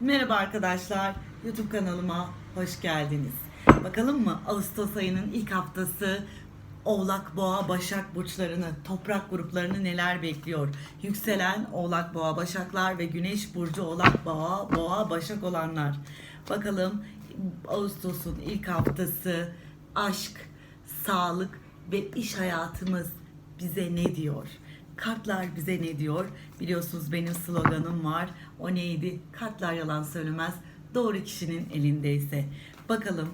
Merhaba arkadaşlar, YouTube kanalıma hoş geldiniz. Bakalım mı Ağustos ayının ilk haftası Oğlak, Boğa, Başak burçlarını, toprak gruplarını neler bekliyor? Yükselen Oğlak, Boğa, Başaklar ve Güneş burcu Oğlak, Boğa, Boğa, Başak olanlar. Bakalım Ağustos'un ilk haftası aşk, sağlık ve iş hayatımız bize ne diyor? Kartlar bize ne diyor? Biliyorsunuz benim sloganım var. O neydi? Kartlar yalan söylemez. Doğru kişinin elindeyse. Bakalım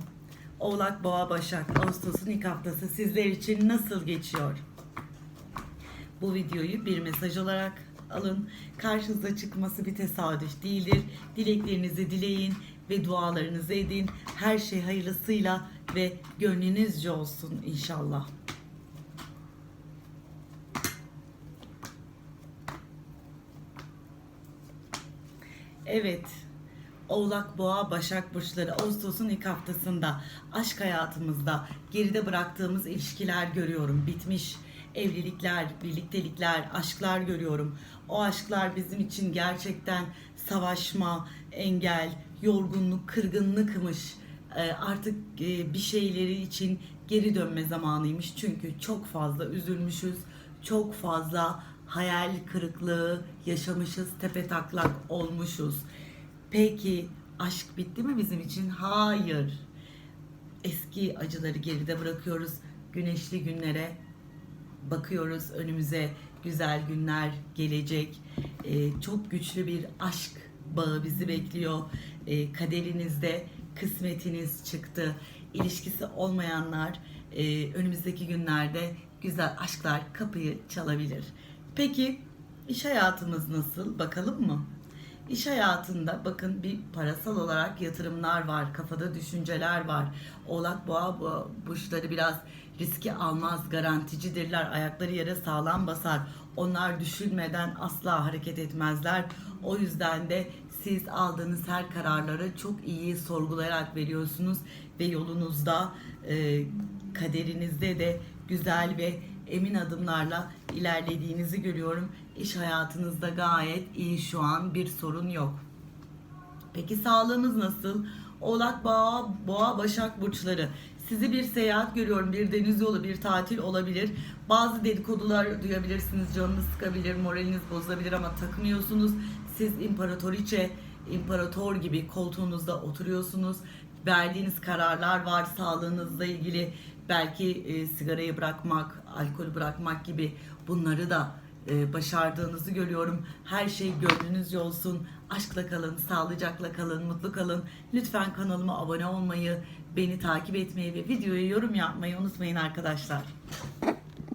Oğlak, Boğa, Başak Ağustos'un ilk haftası sizler için nasıl geçiyor? Bu videoyu bir mesaj olarak alın. Karşınıza çıkması bir tesadüf değildir. Dileklerinizi dileyin ve dualarınızı edin. Her şey hayırlısıyla ve gönlünüzce olsun inşallah. Evet. Oğlak, Boğa, Başak burçları Ağustos'un ilk haftasında aşk hayatımızda geride bıraktığımız ilişkiler görüyorum. Bitmiş evlilikler, birliktelikler, aşklar görüyorum. O aşklar bizim için gerçekten savaşma, engel, yorgunluk, kırgınlıkmış. Ee, Artık e, bir şeyleri için geri dönme zamanıymış. Çünkü çok fazla üzülmüşüz. Çok fazla hayal kırıklığı yaşamışız, tepe taklak olmuşuz. Peki aşk bitti mi bizim için? Hayır. Eski acıları geride bırakıyoruz. Güneşli günlere bakıyoruz. Önümüze güzel günler gelecek. Ee, çok güçlü bir aşk bağı bizi bekliyor. Ee, kaderinizde kısmetiniz çıktı. İlişkisi olmayanlar e, önümüzdeki günlerde güzel aşklar kapıyı çalabilir. Peki iş hayatımız nasıl? Bakalım mı? İş hayatında bakın bir parasal olarak yatırımlar var, kafada düşünceler var. Oğlak boğa bu- burçları biraz riski almaz, garanticidirler. Ayakları yere sağlam basar. Onlar düşünmeden asla hareket etmezler. O yüzden de siz aldığınız her kararları çok iyi sorgulayarak veriyorsunuz ve yolunuzda kaderinizde de güzel ve emin adımlarla ilerlediğinizi görüyorum. İş hayatınızda gayet iyi şu an bir sorun yok. Peki sağlığınız nasıl? Oğlak, Boğa, Boğa, Başak burçları. Sizi bir seyahat görüyorum. Bir deniz yolu, bir tatil olabilir. Bazı dedikodular duyabilirsiniz. Canınız sıkabilir, moraliniz bozulabilir ama takmıyorsunuz. Siz imparatoriçe, imparator gibi koltuğunuzda oturuyorsunuz. Verdiğiniz kararlar var sağlığınızla ilgili. Belki e, sigarayı bırakmak, alkolü bırakmak gibi bunları da e, başardığınızı görüyorum. Her şey gönlünüzce olsun. Aşkla kalın, sağlıcakla kalın, mutlu kalın. Lütfen kanalıma abone olmayı, beni takip etmeyi ve videoya yorum yapmayı unutmayın arkadaşlar.